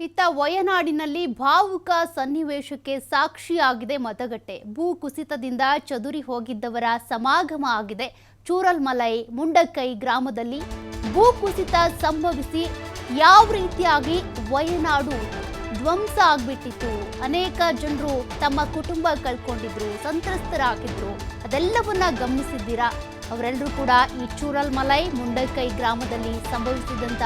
ಇತ್ತ ವಯನಾಡಿನಲ್ಲಿ ಭಾವುಕ ಸನ್ನಿವೇಶಕ್ಕೆ ಸಾಕ್ಷಿಯಾಗಿದೆ ಮತಗಟ್ಟೆ. ಭೂ ಕುಸಿತದಿಂದ ಚದುರಿ ಹೋಗಿದ್ದವರ ಸಮಾಗಮ ಆಗಿದೆ. ಚೂರಲ್ಮಲೈ, ಮುಂಡಕ್ಕೈ ಗ್ರಾಮದಲ್ಲಿ ಭೂ ಕುಸಿತ ಸಂಭವಿಸಿ ಯಾವ ರೀತಿಯಾಗಿ ವಯನಾಡು ಧ್ವಂಸ ಆಗ್ಬಿಟ್ಟಿತ್ತು. ಅನೇಕ ಜನರು ತಮ್ಮ ಕುಟುಂಬ ಕಳ್ಕೊಂಡಿದ್ರು, ಸಂತ್ರಸ್ತರಾಗಿದ್ರು. ಅದೆಲ್ಲವನ್ನ ಗಮನಿಸಿದ್ದೀರಾ? ಅವರೆಲ್ಲರೂ ಕೂಡ ಈ ಚೂರಲ್ಮಲೈ, ಮುಂಡಕ್ಕೈ ಗ್ರಾಮದಲ್ಲಿ ಸಂಭವಿಸಿದಂತ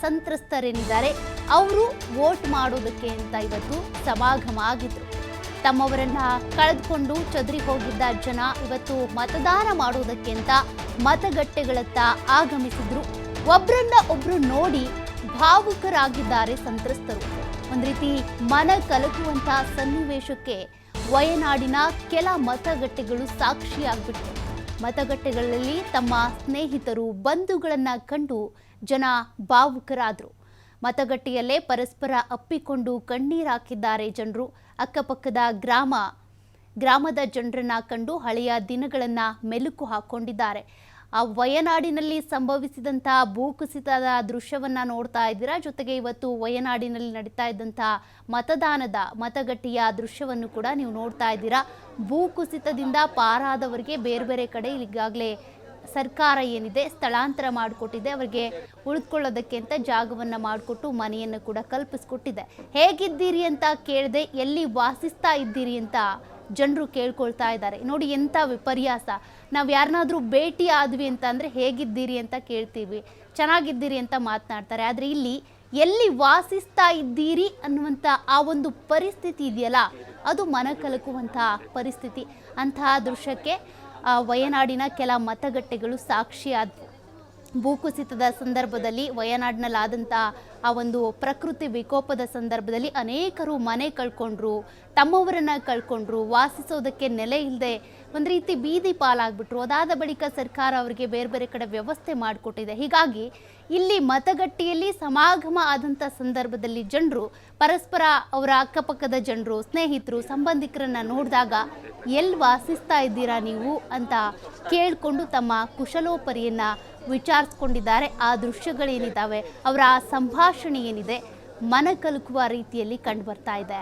ಸಂತ್ರಸ್ತರೇನಿದ್ದಾರೆ? ಅವರು ವೋಟ್ ಮಾಡೋದಕ್ಕೆ ಅಂತ ಇವತ್ತು ಸಮಾಗಮ ಆಗಿದ್ರು. ತಮ್ಮವರನ್ನ ಕಳೆದುಕೊಂಡು ಚದರಿ ಹೋಗಿದ್ದ ಜನ ಇವತ್ತು ಮತದಾನ ಮಾಡುವುದಕ್ಕೆ ಅಂತ ಮತಗಟ್ಟೆಗಳತ್ತ ಆಗಮಿಸಿದ್ರು. ಒಬ್ರನ್ನ ಒಬ್ರು ನೋಡಿ ಭಾವುಕರಾಗಿದ್ದಾರೆ ಸಂತ್ರಸ್ತರು. ಒಂದ್ ರೀತಿ ಮನ ಕಲಕುವಂತಹ ಸನ್ನಿವೇಶಕ್ಕೆ ವಯನಾಡಿನ ಕೆಲ ಮತಗಟ್ಟೆಗಳು ಸಾಕ್ಷಿಯಾಗ್ಬಿಟ್ಟು ಮತಗಟ್ಟೆಗಳಲ್ಲಿ ತಮ್ಮ ಸ್ನೇಹಿತರು ಬಂಧುಗಳನ್ನ ಕಂಡು ಜನ ಭಾವುಕರಾದ್ರು. ಮತಗಟ್ಟೆಯಲ್ಲೇ ಪರಸ್ಪರ ಅಪ್ಪಿಕೊಂಡು ಕಣ್ಣೀರಾಕಿದ್ದಾರೆ ಜನರು. ಅಕ್ಕಪಕ್ಕದ ಗ್ರಾಮ, ಗ್ರಾಮದ ಜನರನ್ನ ಕಂಡು ಹಳೆಯ ದಿನಗಳನ್ನ ಮೆಲುಕು ಹಾಕೊಂಡಿದ್ದಾರೆ. ಆ ವಯನಾಡಿನಲ್ಲಿ ಸಂಭವಿಸಿದಂತಹ ಭೂಕುಸಿತದ ದೃಶ್ಯವನ್ನ ನೋಡ್ತಾ ಇದ್ದೀರಾ? ಜೊತೆಗೆ ಇವತ್ತು ವಯನಾಡಿನಲ್ಲಿ ನಡೀತಾ ಇದ್ದಂತಹ ಮತದಾನದ ಮತಗಟ್ಟೆಯ ದೃಶ್ಯವನ್ನು ಕೂಡ ನೀವು ನೋಡ್ತಾ ಇದ್ದೀರಾ? ಭೂಕುಸಿತದಿಂದ ಪಾರಾದವರಿಗೆ ಬೇರೆ ಬೇರೆ ಕಡೆ ಈಗಾಗಲೇ ಸರ್ಕಾರ ಏನಿದೆ, ಸ್ಥಳಾಂತರ ಮಾಡಿಕೊಟ್ಟಿದೆ, ಅವರಿಗೆ ಉಳಿದುಕೊಳ್ಳೋದಕ್ಕೆ ಅಂತ ಜಾಗವನ್ನು ಮಾಡಿಕೊಟ್ಟು ಮನೆಯನ್ನು ಕೂಡ ಕಲ್ಪಿಸ್ಕೊಟ್ಟಿದೆ. ಹೇಗಿದ್ದೀರಿ ಅಂತ ಕೇಳದೆ ಎಲ್ಲಿ ವಾಸಿಸ್ತಾ ಇದ್ದೀರಿ ಅಂತ ಜನರು ಕೇಳ್ಕೊಳ್ತಾ ಇದ್ದಾರೆ. ನೋಡಿ ಎಂಥ ವಿಪರ್ಯಾಸ. ನಾವು ಯಾರನ್ನಾದರೂ ಭೇಟಿ ಆದ್ವಿ ಅಂತ ಅಂದರೆ ಹೇಗಿದ್ದೀರಿ ಅಂತ ಕೇಳ್ತೀವಿ. ಚೆನ್ನಾಗಿದ್ದೀರಿ ಅಂತ ಮಾತನಾಡ್ತಾರೆ. ಆದರೆ ಇಲ್ಲಿ ಎಲ್ಲಿ ವಾಸಿಸ್ತಾ ಇದ್ದೀರಿ ಅನ್ನುವಂಥ ಆ ಒಂದು ಪರಿಸ್ಥಿತಿ ಇದೆಯಲ್ಲ, ಅದು ಮನ ಕಲಕುವಂತಹ ಪರಿಸ್ಥಿತಿ. ಅಂತಹ ದೃಶ್ಯಕ್ಕೆ ವಯನಾಡಿನ ಕೆಲ ಮತಗಟ್ಟೆಗಳು ಸಾಕ್ಷಿಯಾದವು. ಭೂಕುಸಿತದ ಸಂದರ್ಭದಲ್ಲಿ ವಯನಾಡಿನಲ್ಲಾದಂಥ ಆ ಒಂದು ಪ್ರಕೃತಿ ವಿಕೋಪದ ಸಂದರ್ಭದಲ್ಲಿ ಅನೇಕರು ಮನೆ ಕಳ್ಕೊಂಡ್ರು, ತಮ್ಮವರನ್ನ ಕಳ್ಕೊಂಡ್ರು, ವಾಸಿಸೋದಕ್ಕೆ ನೆಲೆ ಇಲ್ಲದೆ ಒಂದು ರೀತಿ ಬೀದಿ ಪಾಲಾಗ್ಬಿಟ್ರು. ಅದಾದ ಬಳಿಕ ಸರ್ಕಾರ ಅವರಿಗೆ ಬೇರೆ ಬೇರೆ ಕಡೆ ವ್ಯವಸ್ಥೆ ಮಾಡಿಕೊಟ್ಟಿದೆ. ಹೀಗಾಗಿ ಇಲ್ಲಿ ಮತಗಟ್ಟೆಯಲ್ಲಿ ಸಮಾಗಮ ಆದಂಥ ಸಂದರ್ಭದಲ್ಲಿ ಜನರು, ಪರಸ್ಪರ ಅವರ ಅಕ್ಕಪಕ್ಕದ ಜನರು, ಸ್ನೇಹಿತರು, ಸಂಬಂಧಿಕರನ್ನ ನೋಡಿದಾಗ ಎಲ್ಲಿ ವಾಸಿಸ್ತಾ ಇದ್ದೀರಾ ನೀವು ಅಂತ ಕೇಳಿಕೊಂಡು ತಮ್ಮ ಕುಶಲೋಪರಿಯನ್ನ ವಿಚಾರಿಸ್ಕೊಂಡಿದ್ದಾರೆ. ಆ ದೃಶ್ಯಗಳೇನಿದ್ದಾವೆ ಅವರ ಆ ಸಂಭಾಷಣೆ ಏನಿದೆ ಮನ ಕಲುಕುವ ರೀತಿಯಲ್ಲಿ ಕಂಡು ಬರ್ತಾ ಇದೆ.